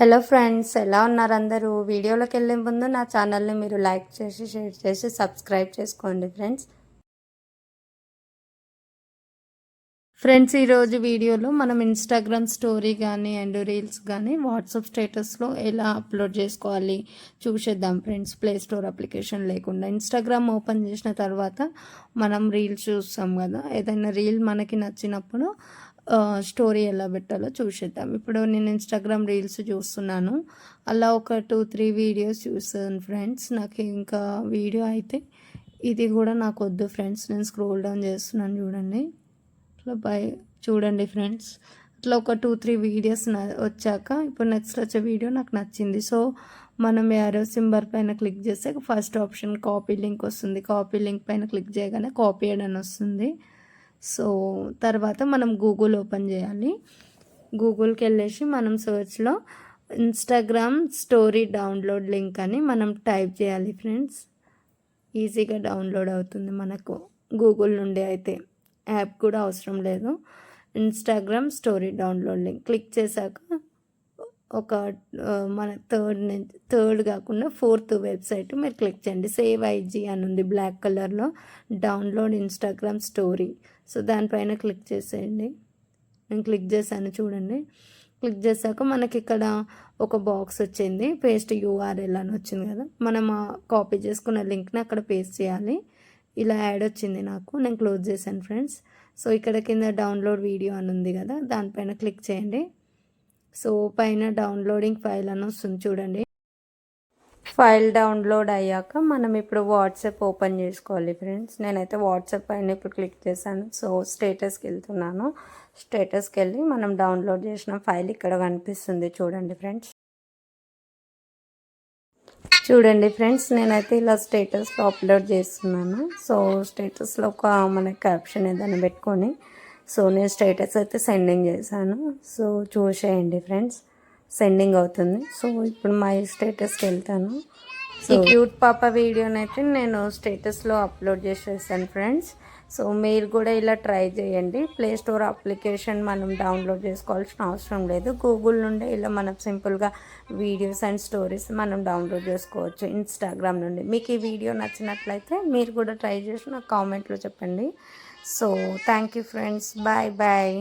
Hello friends ఎలా ఉన్నారు అందరూ? వీడియోలోకి వెళ్ళే ముందు నా ఛానల్ని మీరు లైక్ చేసి షేర్ చేసి సబ్స్క్రైబ్ చేసుకోండి ఫ్రెండ్స్ ఫ్రెండ్స్ ఈరోజు వీడియోలో మనం ఇన్స్టాగ్రామ్ స్టోరీ కానీ అండ్ రీల్స్ కానీ వాట్సాప్ స్టేటస్లో ఎలా అప్లోడ్ చేసుకోవాలి చూసేద్దాం ఫ్రెండ్స్. ప్లే స్టోర్ అప్లికేషన్ లేకుండా. ఇన్స్టాగ్రామ్ ఓపెన్ చేసిన తర్వాత మనం రీల్స్ చూస్తాం కదా. ఏదైనా రీల్ మనకి నచ్చినప్పుడు స్టోరీ ఎలా పెట్టాలో చూసేద్దాం. ఇప్పుడు నేను ఇన్స్టాగ్రామ్ రీల్స్ చూస్తున్నాను. అలా ఒక టూ త్రీ వీడియోస్ చూస్తాను ఫ్రెండ్స్. నాకు ఇంకా వీడియో అయితే ఇది కూడా నాకు వద్దు ఫ్రెండ్స్. నేను స్క్రోల్ డౌన్ చేస్తున్నాను చూడండి. అట్లా బై చూడండి ఫ్రెండ్స్. అట్లా ఒక టూ త్రీ వీడియోస్ వచ్చాక ఇప్పుడు నెక్స్ట్ వచ్చే వీడియో నాకు నచ్చింది. సో మనం యారో సింబర్ పైన క్లిక్ చేస్తే ఫస్ట్ ఆప్షన్ కాపీ లింక్ వస్తుంది. కాపీ లింక్ పైన క్లిక్ చేయగానే కాపీ అని వస్తుంది. సో తర్వాత మనం గూగుల్ ఓపెన్ చేయాలి. గూగుల్కి వెళ్ళేసి మనం సర్చ్లో ఇన్స్టాగ్రామ్ స్టోరీ డౌన్లోడ్ లింక్ అని మనం టైప్ చేయాలి ఫ్రెండ్స్. ఈజీగా డౌన్లోడ్ అవుతుంది మనకు గూగుల్ నుండి అయితే. యాప్ కూడా అవసరం లేదు. Instagram story download link click చేశాక ఒక మన థర్డ్ నుంచి థర్డ్ కాకుండా ఫోర్త్ వెబ్సైట్ మీరు క్లిక్ చేయండి. సేవ్ ఐజీ అని ఉంది బ్లాక్ కలర్లో డౌన్లోడ్ ఇన్స్టాగ్రామ్ స్టోరీ సో దానిపైన క్లిక్ చేసేయండి. నేను క్లిక్ చేశాను చూడండి. క్లిక్ చేశాక మనకి ఇక్కడ ఒక బాక్స్ వచ్చింది. పేస్ట్ యూఆర్ఎల్ అని వచ్చింది కదా. మనం కాపీ చేసుకున్న లింక్ని అక్కడ పేస్ట్ చేయాలి. ఇలా యాడ్ వచ్చింది నాకు. నేను క్లోజ్ చేశాను ఫ్రెండ్స్. సో ఇక్కడ కింద డౌన్లోడ్ వీడియో అని ఉంది కదా దానిపైన క్లిక్ చేయండి. సో పైన డౌన్లోడింగ్ ఫైల్ అని వస్తుంది చూడండి. ఫైల్ డౌన్లోడ్ అయ్యాక మనం ఇప్పుడు వాట్సాప్ ఓపెన్ చేసుకోవాలి ఫ్రెండ్స్. నేనైతే వాట్సాప్ పైన ఇప్పుడు క్లిక్ చేశాను. సో స్టేటస్కి వెళ్తున్నాను. స్టేటస్కి వెళ్ళి మనం డౌన్లోడ్ చేసిన ఫైల్ ఇక్కడ కనిపిస్తుంది చూడండి ఫ్రెండ్స్. చూడండి ఫ్రెండ్స్ నేనైతే ఇలా స్టేటస్లో అప్లోడ్ చేస్తున్నాను. సో స్టేటస్లో ఒక మన క్యాప్షన్ ఏదైనా పెట్టుకొని సో నేను స్టేటస్ అయితే సెండింగ్ చేశాను. సో చూసేయండి ఫ్రెండ్స్ సెండింగ్ అవుతుంది. సో ఇప్పుడు మై స్టేటస్కి వెళ్తాను. ఈ క్యూట్ పాప వీడియోనైతే నేను స్టేటస్లో అప్లోడ్ చేసేసాను ఫ్రెండ్స్. సో మీరు కూడా ఇలా ట్రై చేయండి. ప్లే స్టోర్ అప్లికేషన్ మనం డౌన్లోడ్ చేసుకోవాల్సిన అవసరం లేదు. గూగుల్ నుండి ఇలా మనం సింపుల్గా వీడియోస్ అండ్ స్టోరీస్ మనం డౌన్లోడ్ చేసుకోవచ్చు ఇన్స్టాగ్రామ్ నుండి. మీకు ఈ వీడియో నచ్చినట్లయితే మీరు కూడా ట్రై చేసి నాకు కామెంట్లో చెప్పండి. So thank you friends bye bye